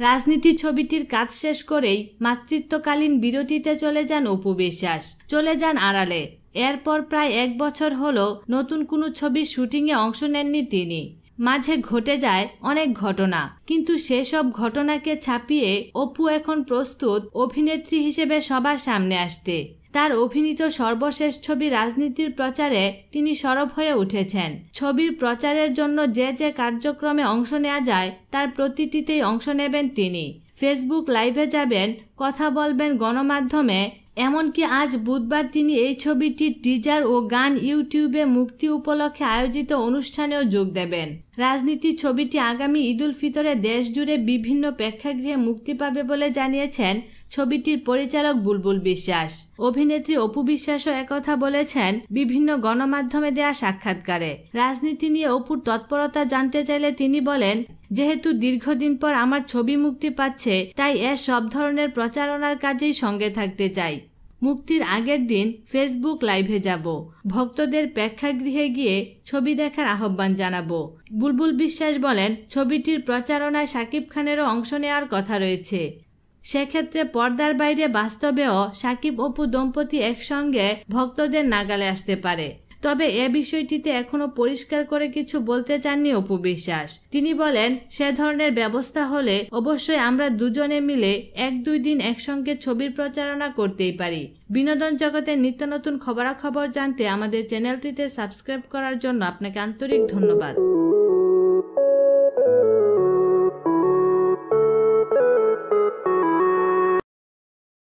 রাজনীতি ছবিটির কাজ শেষ করেই মাতৃত্বকালীন বিরতিতে চলে যান অপু বিশ্বাস। চলে যান আড়ালে। এরপর প্রায় এক বছর হল নতুন কোনো ছবির শুটিংয়ে অংশ নেননি তিনি। মাঝে ঘটে যায় অনেক ঘটনা, কিন্তু সেসব ঘটনাকে ছাপিয়ে অপু এখন প্রস্তুত অভিনেত্রী হিসেবে সবার সামনে আসতে। তার অভিনীত সর্বশেষ ছবি রাজনীতির প্রচারে তিনি সরব হয়ে উঠেছেন। ছবির প্রচারের জন্য যে যে কার্যক্রমে অংশ নেওয়া যায়, তার প্রতিটিতেই অংশ নেবেন তিনি। ফেসবুক লাইভে যাবেন, কথা বলবেন গণমাধ্যমে এমনকি আজ বুধবার তিনি এই ছবিটির টিজার ও গান ইউটিউবে মুক্তি উপলক্ষে আয়োজিত অনুষ্ঠানেও যোগ দেবেন। রাজনীতি ছবিটি আগামী ঈদুল ফিতরে দেশ জুড়ে বিভিন্ন প্রেক্ষাগৃহে মুক্তি পাবে বলে জানিয়েছেন ছবিটির পরিচালক বুলবুল বিশ্বাস। অভিনেত্রী অপু বিশ্বাসও একথা বলেছেন, বিভিন্ন গণমাধ্যমে দেয়া সাক্ষাৎকারে। রাজনীতি নিয়ে অপুর তৎপরতা জানতে চাইলে তিনি বলেন যেহেতু দীর্ঘদিন পর আমার ছবি মুক্তি পাচ্ছে, তাই এর সব ধরনের প্রচারণার কাজেই সঙ্গে থাকতে চাই। মুক্তির আগের দিন ফেসবুক লাইভে যাব। ভক্তদের প্রেক্ষাগৃহে গিয়ে ছবি দেখার আহ্বান জানাব। বুলবুল বিশ্বাস বলেন, ছবিটির প্রচারণায় শাকিব খানেরও অংশ নেওয়ার কথা রয়েছে। সেক্ষেত্রে পর্দার বাইরে বাস্তবেও সাকিব অপু দম্পতি একসঙ্গে ভক্তদের নাগালে আসতে পারে। তবে এ বিষয়টিতে এখনও পরিষ্কার করে কিছু বলতে চাননি অপু বিশ্বাস। তিনি বলেন, সে ধরনের ব্যবস্থা হলে অবশ্যই আমরা দুজনে মিলে এক দুই দিন একসঙ্গে ছবির প্রচারণা করতেই পারি। বিনোদন জগতের নিত্য নতুন খবরাখবর জানতে আমাদের চ্যানেলটিতে সাবস্ক্রাইব করার জন্য আপনাকে আন্তরিক ধন্যবাদ।